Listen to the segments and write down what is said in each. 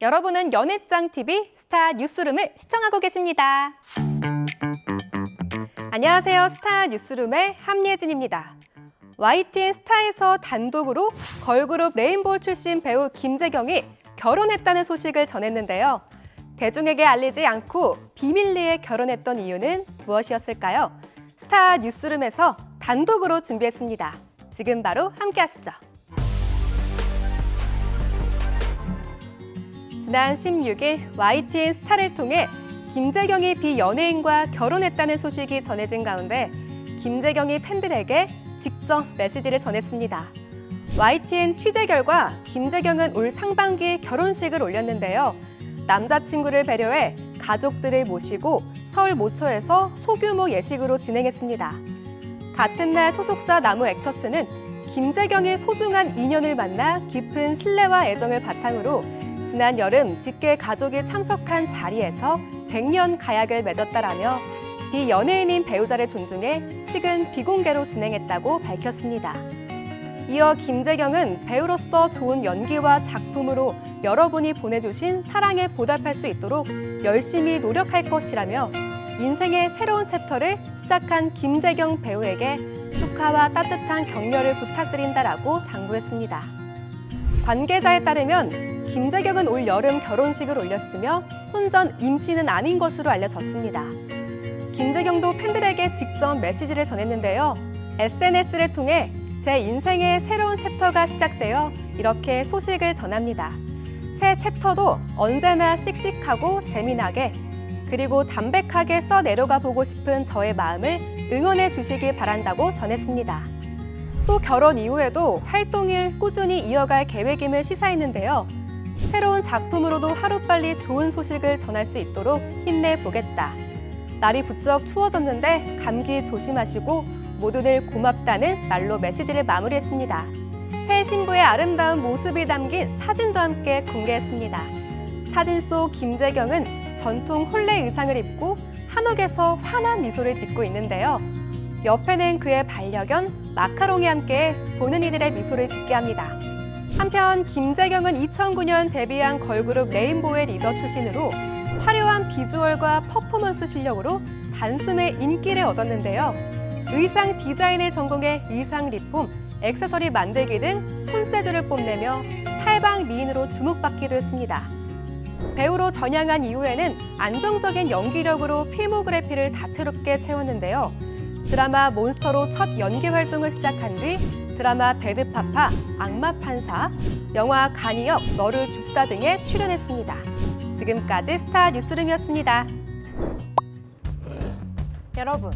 여러분은 연애짱 TV 스타 뉴스룸을 시청하고 계십니다. 안녕하세요. 스타 뉴스룸의 함예진입니다. YTN 스타에서 단독으로 걸그룹 레인보우 출신 배우 김재경이 결혼했다는 소식을 전했는데요. 대중에게 알리지 않고 비밀리에 결혼했던 이유는 무엇이었을까요? 스타 뉴스룸에서 단독으로 준비했습니다. 지금 바로 함께 하시죠. 지난 16일 YTN 스타를 통해 김재경이 비연예인과 결혼했다는 소식이 전해진 가운데 김재경이 팬들에게 직접 메시지를 전했습니다. YTN 취재 결과 김재경은 올 상반기에 결혼식을 올렸는데요. 남자친구를 배려해 가족들을 모시고 서울 모처에서 소규모 예식으로 진행했습니다. 같은 날 소속사 나무 액터스는 김재경의 소중한 인연을 만나 깊은 신뢰와 애정을 바탕으로 지난 여름 직계 가족이 참석한 자리에서 100년 가약을 맺었다라며 비연예인인 배우자를 존중해 식은 비공개로 진행했다고 밝혔습니다. 이어 김재경은 배우로서 좋은 연기와 작품으로 여러분이 보내주신 사랑에 보답할 수 있도록 열심히 노력할 것이라며 인생의 새로운 챕터를 시작한 김재경 배우에게 축하와 따뜻한 격려를 부탁드린다라고 당부했습니다. 관계자에 따르면 김재경은 올 여름 결혼식을 올렸으며 혼전 임신은 아닌 것으로 알려졌습니다. 김재경도 팬들에게 직접 메시지를 전했는데요. SNS를 통해 제 인생의 새로운 챕터가 시작되어 이렇게 소식을 전합니다. 새 챕터도 언제나 씩씩하고 재미나게 그리고 담백하게 써 내려가 보고 싶은 저의 마음을 응원해 주시길 바란다고 전했습니다. 또 결혼 이후에도 활동을 꾸준히 이어갈 계획임을 시사했는데요. 새로운 작품으로도 하루빨리 좋은 소식을 전할 수 있도록 힘내보겠다. 날이 부쩍 추워졌는데 감기 조심하시고 모두들 고맙다는 말로 메시지를 마무리했습니다. 새 신부의 아름다운 모습이 담긴 사진도 함께 공개했습니다. 사진 속 김재경은 전통 홀레 의상을 입고 한옥에서 환한 미소를 짓고 있는데요. 옆에는 그의 반려견 마카롱이 함께 보는 이들의 미소를 짓게 합니다. 한편 김재경은 2009년 데뷔한 걸그룹 레인보우의 리더 출신으로 화려한 비주얼과 퍼포먼스 실력으로 단숨에 인기를 얻었는데요. 의상 디자인을 전공해 의상 리폼, 액세서리 만들기 등 손재주를 뽐내며 팔방 미인으로 주목받기도 했습니다. 배우로 전향한 이후에는 안정적인 연기력으로 필모그래피를 다채롭게 채웠는데요. 드라마 몬스터로 첫 연기 활동을 시작한 뒤 드라마 배드파파, 악마판사, 영화 간이역, 너를 줍다 등에 출연했습니다. 지금까지 스타 뉴스룸이었습니다. 여러분,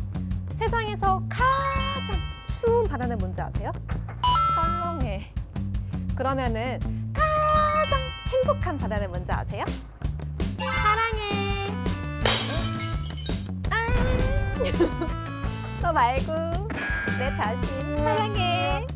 세상에서 가장 추운 바다는 뭔지 아세요? 썰렁해. 그러면은 가장 행복한 바다는 뭔지 아세요? 사랑해. 아. 너 말고 내 자신 사랑해.